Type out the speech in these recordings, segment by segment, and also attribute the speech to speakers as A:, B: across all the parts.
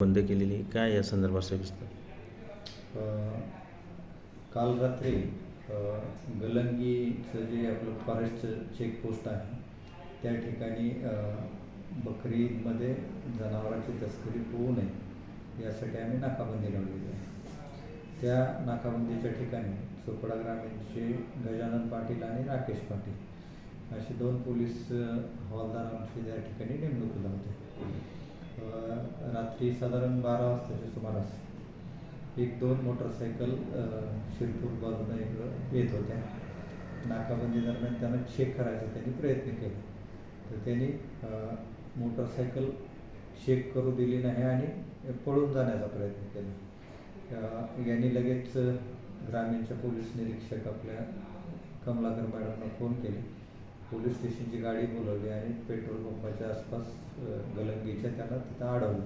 A: बंद केलेली काय या संदर्भात सविस्तर
B: काल रात्री गलंगीचं जे आपलं फॉरेस्टचं चेकपोस्ट आहे त्या ठिकाणी बकरीमध्ये जनावरांची तस्करी होऊ नये यासाठी आम्ही नाकाबंदी लावलेली आहे. त्या नाकाबंदीच्या ठिकाणी चोपडा ग्रामीणचे गजानन पाटील आणि राकेश पाटील असे दोन पोलीस हवालदार आमचे त्या ठिकाणी नेमणूक होते रात्री साधारण बारा वाजताच्या सुमारास एक दोन मोटरसायकल शिरपूर बाजूने इकडं येत होत्या. नाकाबंदी दरम्यान त्यांना चेक करायचा त्यांनी प्रयत्न केले. तर त्यांनी मोटरसायकल चेक करू दिली नाही आणि पळून जाण्याचा प्रयत्न केला. यांनी लगेच ग्रामीणच्या पोलीस निरीक्षक आपल्या कमलाकर मॅडमना फोन केले. पोलीस स्टेशनची गाडी बोलवली आणि पेट्रोल पंपाच्या आसपास गलंगीच्या त्यांना तिथं अडवलं.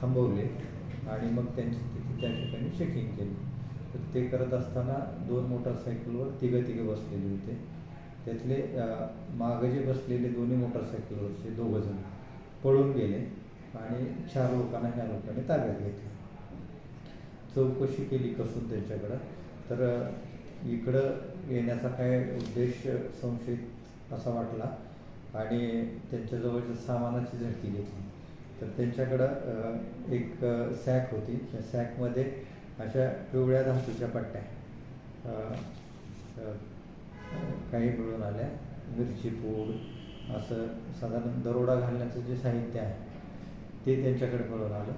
B: थांबवले आणि मग त्यांची तिथे त्या ठिकाणी चेकिंग केली. तर ते करत असताना दोन मोटरसायकलवर तिघं तिघे बसलेले होते. त्यातले अ, मागं जे बसलेले दोन्ही मोटरसायकलवरचे दोघं जण पळून गेले आणि चार लोकांना ह्या लोकांनी ताब्यात घेतलं. चौकशी केली कसून त्यांच्याकडं. तर इकडं येण्याचा काय उद्देश संशयित असा वाटला. आणि त्यांच्याजवळच्या सामानाची झडती घेतली. तर त्यांच्याकडं एक सॅक होती. त्या सॅकमध्ये अशा पिवळ्या धातूच्या पट्ट्या काही मिळून आल्या. मिरची पूड असं साधारण दरोडा घालण्याचं जे साहित्य आहे ते त्यांच्याकडे मिळून आलं.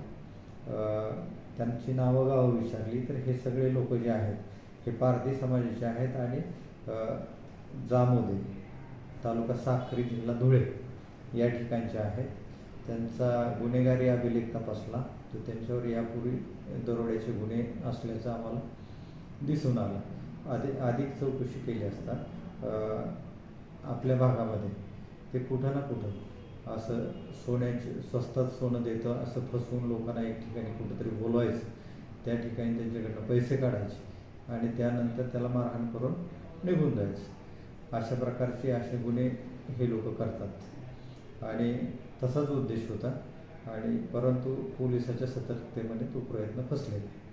B: त्यांची नावं गावं विचारली. तर हे सगळे लोक जे आहेत हे पारधी समाजाचे आहेत आणि जामोदे तालुका साखरी जिल्हा धुळे या ठिकाणचे आहेत. त्यांचा गुन्हेगारी अभिलेख तपासला तर त्यांच्यावर यापूर्वी दरोड्याचे गुन्हे असल्याचं आम्हाला दिसून आलं. आधी अधिक चौकशी केली असता आपल्या भागामध्ये ते कुठं ना कुठं असं सोन्याचे स्वस्तात सोनं देतं असं फसवून लोकांना एक ठिकाणी कुठंतरी बोलवायचं त्या ठिकाणी त्यांच्याकडनं पैसे काढायचे. आणि त्यानंतर त्याला मारहाण करून निघून जायचं. अशा प्रकारचे असे गुन्हे हे लोक करतात. आणि तसाच उद्देश होता. आणि परंतु पोलिसाच्या सतर्कतेमध्ये तो प्रयत्न फसलेला आहे